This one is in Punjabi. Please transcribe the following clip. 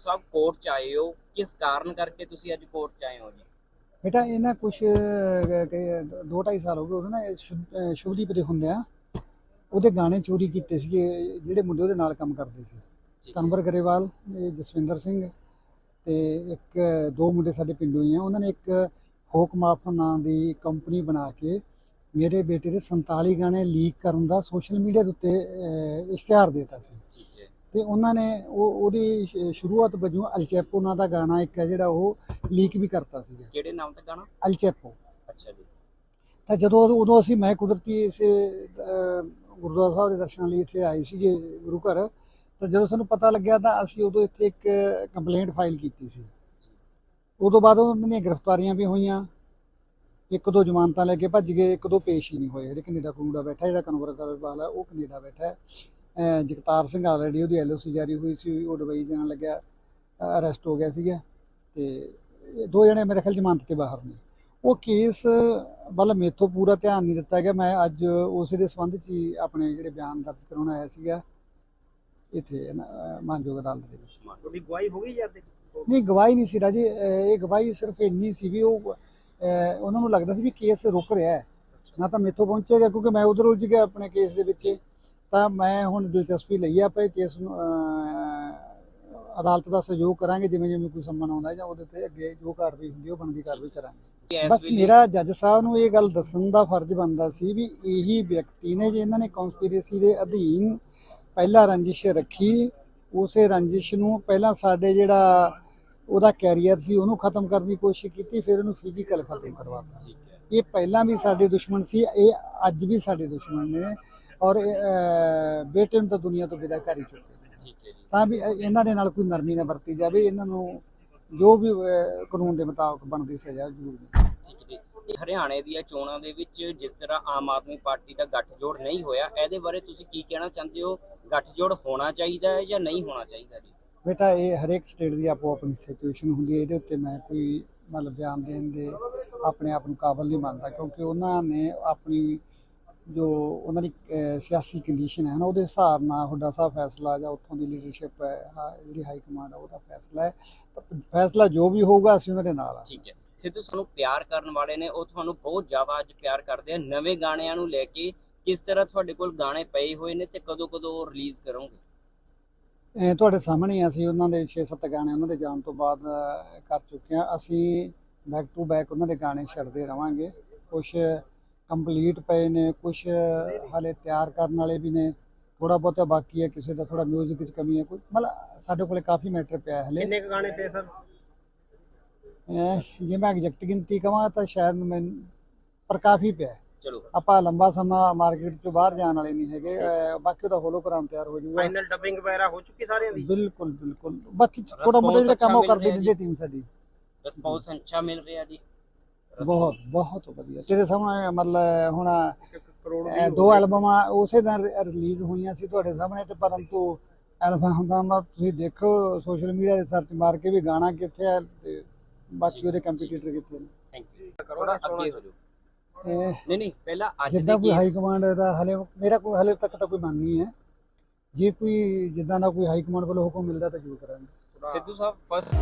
ਸਾਹਿਬ ਕੋਰਟ ਚ ਆਏ ਹੋ ਕਿਸ ਕਾਰਨ ਕਰਕੇ ਤੁਸੀਂ ਅੱਜ ਕੋਰਟ ਚ ਆਏ ਹੋ ਜੀ? ਬੇਟਾ ਇਹਨਾਂ ਕੁਝ ਦੋ ਢਾਈ ਸਾਲ ਹੋ ਗਏ ਉਹਦੇ ਇਹ ਅਹ ਸ਼ੁਭਦੀਪ ਦੇ ਹੁੰਦੇ ਆ ਉਹਦੇ ਗਾਣੇ ਚੋਰੀ ਕੀਤੇ ਸੀਗੇ ਜਿਹੜੇ ਮੁੰਡੇ ਉਹਦੇ ਨਾਲ ਕੰਮ ਕਰਦੇ ਸੀ। ਕਨਵਰ ਗਰੇਵਾਲ ਇਹ ਜਸਵਿੰਦਰ ਸਿੰਘ ਤੇ ਇੱਕ ਦੋ ਮੁੰਡੇ ਸਾਡੇ ਪਿੰਡੋਂ ਹੀ ਆ। ਉਹਨਾਂ ਨੇ ਇੱਕ ਫੋਕ ਮਾਫ ਨਾਂ ਦੀ ਕੰਪਨੀ ਬਣਾ ਕੇ ਮੇਰੇ ਬੇਟੇ ਦੇ 47 ਗਾਣੇ ਲੀਕ ਕਰਨ ਦਾ ਸੋਸ਼ਲ ਮੀਡੀਆ ਦੇ ਉੱਤੇ ਇਸ਼ਤਿਹਾਰ ਦਿੱਤਾ ਸੀ। ਤੇ ਉਹਨਾਂ ਨੇ ਉਹ ਉਹਦੀ ਸ਼- ਸ਼ੁਰੂਆਤ ਵਜੋਂ ਅਲਚੈਪੋ ਨਾਂ ਦਾ ਗਾਣਾ ਇੱਕ ਹੈ ਜਿਹੜਾ ਉਹ ਲੀਕ ਵੀ ਕਰਤਾ ਸੀਗਾ। ਕਿਹੜੇ ਨਾਮ ਤੇ ਗਾਣਾ? ਅਲਚੈਪੋ ਅੱਛਾ ਜੀ। ਤਾਂ ਜਦੋਂ ਉਦੋਂ ਅਸੀਂ ਮੈਂ ਕੁਦਰਤੀ ਇਸੇ ਗੁਰਦੁਆਰਾ ਸਾਹਿਬ ਦੇ ਦਰਸ਼ਨਾਂ ਲਈ ਇੱਥੇ ਆਏ ਸੀਗੇ ਗੁਰੂ ਘਰ ਤਾਂ ਜਦੋਂ ਸਾਨੂੰ ਪਤਾ ਲੱਗਿਆ ਤਾਂ ਅਸੀਂ ਉਦੋਂ ਇੱਥੇ ਇੱਕ ਕੰਪਲੇਂਟ ਫਾਈਲ ਕੀਤੀ ਸੀ। ਉਦੋਂ ਬਾਅਦ ਉਹਨਾਂ ਦੀਆਂ ਗ੍ਰਿਫਤਾਰੀਆਂ ਵੀ ਹੋਈਆਂ। ਇੱਕ ਦੋ ਜ਼ਮਾਨਤਾਂ ਲੈ ਕੇ ਭੱਜ ਗਏ ਇੱਕ ਦੋ ਪੇਸ਼ ਹੀ ਨਹੀਂ ਹੋਏ। ਜਿਹੜੇ ਕੈਨੇਡਾ ਕਨੂਡਾ ਬੈਠਾ ਜਿਹੜਾ ਕਨਵਰ ਕਰਵਾਲ ਹੈ ਉਹ ਕੈਨੇਡਾ ਬੈਠਾ ਹੈ। ਜਗਤਾਰ ਸਿੰਘ ਆਲਰੇਡੀ ਉਹਦੀ ਐਲਓਸੀ ਜਾਰੀ ਹੋਈ ਸੀ ਉਹ ਦੁਬਈ ਜਾਣ ਲੱਗਿਆ ਅਰੈਸਟ ਹੋ ਗਿਆ ਸੀਗਾ ਤੇ ਇਹ ਦੋ ਜਣੇ ਮੇਰੇ ਖਿਆਲ ਜ਼ਮਾਨਤ ਤੇ ਬਾਹਰ ਨੇ। ਉਹ ਕੇਸ ਵੱਲ ਮੇਥੋਂ ਪੂਰਾ ਧਿਆਨ ਨਹੀਂ ਦਿੱਤਾ ਗਿਆ। ਮੈਂ ਅੱਜ ਉਸੇ ਦੇ ਸੰਬੰਧ 'ਚ ਹੀ ਆਪਣੇ ਜਿਹੜੇ ਬਿਆਨ ਦਰਜ ਕਰਾਉਣ ਆਇਆ ਸੀਗਾ ਇੱਥੇ ਮਾਨਯੋਗ ਅਦਾਲਤ ਦੇ ਵਿੱਚ। ਤੁਹਾਡੀ ਗਵਾਹੀ ਹੋ ਗਈ ਜਾਂਦੇ ਨਹੀਂ ਗਵਾਹੀ ਨਹੀਂ ਸੀ ਰਾਜੇ। ਇਹ ਗਵਾਹੀ ਸਿਰਫ ਇੰਨੀ ਸੀ ਵੀ ਉਹ ਉਹਨਾਂ ਨੂੰ ਲੱਗਦਾ ਸੀ ਵੀ ਕੇਸ ਰੁਕ ਰਿਹਾ ਹੈ। ਨਾ ਤਾਂ ਮੇਥੋਂ ਪਹੁੰਚੇਗਾ ਕਿਉਂਕਿ ਮੈਂ ਉਧਰ ਉਲਝ ਗਿਆ ਆਪਣੇ ਕੇਸ ਦੇ ਵਿੱਚ। ਤਾਂ ਮੈਂ ਹੁਣ ਦਿਲਚਸਪੀ ਲਈ ਆ ਇਹ ਕੇਸ ਨੂੰ ਅਦਾਲਤ ਦਾ ਸਹਿਯੋਗ ਕਰਾਂਗੇ ਜਿਵੇਂ ਜਿਵੇਂ ਕੋਈ ਸੰਮਨ ਆਉਂਦਾ ਜਾਂ ਉਹਦੇ ਤੇ ਅੱਗੇ ਜੋ ਕਾਰਵਾਈ ਹੁੰਦੀ ਉਹ ਬਣਦੀ ਕਾਰਵਾਈ ਕਰਾਂਗੇ। ਬਸ ਮੇਰਾ ਜੱਜ ਸਾਹਿਬ ਨੂੰ ਇਹ ਗੱਲ ਦੱਸਣ ਦਾ ਫਰਜ਼ ਬਣਦਾ ਸੀ ਵੀ ਇਹੀ ਵਿਅਕਤੀ ਨੇ ਜੇ ਇਹਨਾਂ ਨੇ ਕਨਸਪੀਰੇਸੀ ਦੇ ਅਧੀਨ ਪਹਿਲਾ ਰੰਜਿਸ਼ ਰੱਖੀ ਉਸੇ ਰੰਜਿਸ਼ ਨੂੰ ਪਹਿਲਾਂ ਸਾਡੇ ਜਿਹੜਾ ਉਹਦਾ ਕੈਰੀਅਰ ਸੀ ਉਹਨੂੰ ਖਤਮ ਕਰਨ ਦੀ ਕੋਸ਼ਿਸ਼ ਕੀਤੀ ਫਿਰ ਉਹਨੂੰ ਫਿਜ਼ੀਕਲ ਖਤਮ ਕਰਵਾਤਾ ਇਹ ਪਹਿਲਾਂ ਵੀ ਸਾਡੇ ਦੁਸ਼ਮਣ ਸੀ ਇਹ ਅੱਜ ਵੀ ਸਾਡੇ ਦੁਸ਼ਮਣ ਨੇ। ਔਰ ਬੇਟੇ ਨੂੰ ਤਾਂ ਦੁਨੀਆ ਤੋਂ ਵਿਦਾ ਕਰ ਹੀ ਚੁੱਕੇ ਠੀਕ ਹੈ ਜੀ। ਤਾਂ ਵੀ ਇਹ- ਇਹਨਾਂ ਦੇ ਨਾਲ ਕੋਈ ਨਰਮੀ ਨਾ ਵਰਤੀ ਜਾਵੇ ਇਹਨਾਂ ਨੂੰ ਜੋ ਵੀ ਕਾਨੂੰਨ ਦੇ ਮੁਤਾਬਕ ਬਣਦੀ ਸਜ਼ਾ ਜ਼ਰੂਰ ਠੀਕ ਹੈ ਹਰਿਆਣੇ ਦੀਆਂ ਚੋਣਾਂ ਦੇ ਵਿੱਚ ਜਿਸ ਤਰ੍ਹਾਂ ਆਮ ਆਦਮੀ ਪਾਰਟੀ ਦਾ ਗੱਠਜੋੜ ਨਹੀਂ ਹੋਇਆ ਇਹਦੇ ਬਾਰੇ ਤੁਸੀਂ ਕੀ ਕਹਿਣਾ ਚਾਹੁੰਦੇ ਹੋ? ਗੱਠਜੋੜ ਹੋਣਾ ਚਾਹੀਦਾ ਹੈ ਜਾਂ ਨਹੀਂ ਹੋਣਾ ਚਾਹੀਦਾ ਜੀ? ਬੇਟਾ ਇਹ ਹਰੇਕ ਸਟੇਟ ਦੀ ਆਪੋ ਆਪਣੀ ਸਿਚੁਏਸ਼ਨ ਹੁੰਦੀ ਹੈ ਇਹਦੇ ਉੱਤੇ ਮੈਂ ਕੋਈ ਮਤਲਬ ਬਿਆਨ ਦੇਣ ਦੇ ਆਪਣੇ ਆਪ ਨੂੰ ਕਾਬਲ ਨਹੀਂ ਮੰਨਦਾ ਕਿਉਂਕਿ ਉਹਨਾਂ ਨੇ ਆਪਣੀ ਜੋ ਉਹਨਾਂ ਦੀ ਸਿਆਸੀ ਕੰਡੀਸ਼ਨ ਹੈ ਨਾ ਉਹਦੇ ਹਿਸਾਬ ਨਾਲ ਹੁੱਡਾ ਸਾਹਿਬ ਫੈਸਲਾ ਜਾਂ ਉੱਥੋਂ ਦੀ ਲੀਡਰਸ਼ਿਪ ਹੈ ਹਾਂ, ਜਿਹੜੀ ਹਾਈ ਕਮਾਂਡ ਆ ਉਹਦਾ ਫੈਸਲਾ ਹੈ। ਫੈਸਲਾ ਜੋ ਵੀ ਹੋਊਗਾ ਅਸੀਂ ਉਹਨਾਂ ਦੇ ਨਾਲ ਆ। ਠੀਕ ਹੈ। ਸਿੱਧੂ ਸਾਨੂੰ ਪਿਆਰ ਕਰਨ ਵਾਲੇ ਨੇ ਉਹ ਤੁਹਾਨੂੰ ਬਹੁਤ ਜ਼ਿਆਦਾ ਅੱਜ ਪਿਆਰ ਕਰਦੇ ਆ। ਨਵੇਂ ਗਾਣਿਆਂ ਨੂੰ ਲੈ ਕੇ ਕਿਸ ਤਰ੍ਹਾਂ ਤੁਹਾਡੇ ਕੋਲ ਗਾਣੇ ਪਏ ਹੋਏ ਨੇ ਤੇ ਕਦੋਂ ਕਦੋਂ ਰਿਲੀਜ਼ ਕਰੋਗੇ? ਤੁਹਾਡੇ ਸਾਹਮਣੇ ਹੀ ਅਸੀਂ ਉਹਨਾਂ ਦੇ 6-7 ਗਾਣੇ ਉਹਨਾਂ ਦੇ ਜਾਣ ਤੋਂ ਬਾਅਦ ਕਰ ਚੁੱਕੇ ਹਾਂ। ਅਸੀਂ ਬੈਕ ਟੂ ਬੈਕ ਉਹਨਾਂ ਦੇ ਗਾਣੇ ਛੱਡਦੇ ਰਵਾਂਗੇ। ਕੁਝ ਕੰਪਲੀਟ ਪਏ ਨੇ ਕੁਝ ਹਾਲੇ ਤਿਆਰ ਕਰਨ ਵਾਲੇ ਵੀ ਨੇ ਥੋੜਾ ਬਹੁਤਾ ਬਾਕੀ ਹੈ ਕਿਸੇ ਦਾ ਥੋੜਾ 뮤직 'ਚ ਕਮੀ ਹੈ ਕੋਈ ਮਤਲਬ ਸਾਡੇ ਕੋਲੇ ਕਾਫੀ ਮੈਟਰ ਪਿਆ ਹਲੇ। ਕਿੰਨੇ ਕੁ ਗਾਣੇ ਪਏ ਸਰ? ਜੇ ਮੈਂ ਐਗਜ਼ੈਕਟ ਗਿਣਤੀ ਕਵਾਂ ਤਾਂ ਸ਼ਾਇਦ ਮੈਂ ਪਰ ਕਾਫੀ ਪਿਆ। ਚਲੋ। ਆਪਾਂ ਲੰਬਾ ਸਮਾਂ ਮਾਰਕੀਟ 'ਚੋਂ ਬਾਹਰ ਜਾਣ ਵਾਲੇ ਨਹੀਂ ਹੈਗੇ ਅਹ, ਬਾਕੀ ਉਹਦਾ ਹੋਲੋਗ੍ਰਾਮ ਤਿਆਰ ਹੋ ਜਾਊਗਾ। ਫਾਈਨਲ ਡਬਿੰਗ ਵਗੈਰਾ ਹੋ ਚੁੱਕੀ ਸਾਰਿਆਂ ਦੀ? ਬਿਲਕੁਲ ਬਿਲਕੁਲ। ਬਾਕੀ ਥੋੜਾ ਮੋਟਾ ਜਿਹੜਾ ਕੰਮ ਉਹ ਮਿਲ ਜਿੱਦੇ ਟੀਮ ਸਾਡੀ। ਰਿਸਪੌਂਸ ਅੱਛਾ ਮਿਲ ਰਿਹਾ ਜੀ। ਬਹੁਤ ਬਹੁਤ ਵਧੀਆ। ਤੇਰੇ ਸਾਹਮਣੇ ਮਤਲਬ ਹੁਣ ਕਰੋੜ ਦੋ। ਐਲਬਮਾਂ ਉਸੇ ਦਿਨ ਰਿਲੀਜ਼ ਹੋਈਆਂ ਸੀ ਤੁਹਾਡੇ ਸਾਹਮਣੇ ਤੇ ਪਰੰਤੂ ਐਲਬਮਾਂ ਤੁਸੀਂ ਦੇਖੋ ਸੋਸ਼ਲ ਮੀਡੀਆ ਤੇ ਸਰਚ ਮਾਰ ਕੇ ਵੀ ਗਾਣਾ ਕਿੱਥੇ ਹੈ ਤੇ ਬਾਕੀ ਉਹਦੇ ਕੰਪੀਟੀਟਰ ਕਿੱਥੇ ਨੇ। ਥੈਂਕ ਯੂ ਕਰੋ ਥੋੜਾ ਨਾ ਸੋਹਣਾ ਅੱਗੇ ਹੋ ਜਾਓ। ਇਹ ਨਹੀਂ ਨਹੀਂ ਪਹਿਲਾਂ ਅੱਜ ਜਿੱਦਾਂ ਦੇ ਕੋਈ ਹਾਈ ਕਮਾਂਡ ਦਾ ਹਲੇ ਮੇਰਾ ਕੋਈ ਹਲੇ ਤੱਕ ਤਾਂ ਕੋਈ ਮੰਨ ਨਹੀਂ ਹੈ। ਜੇ ਕੋਈ ਜਿੱਦਾਂ ਦਾ ਕੋਈ ਹਾਈ ਕਮਾਂਡ ਵੱਲੋਂ ਹੁਕਮ ਮਿਲਦਾ ਤਾਂ ਜ਼ਰੂਰ ਕਰਾਂਗੇ। ਸਿੱਧੂ ਸਾਹਿਬ ਫਸਟ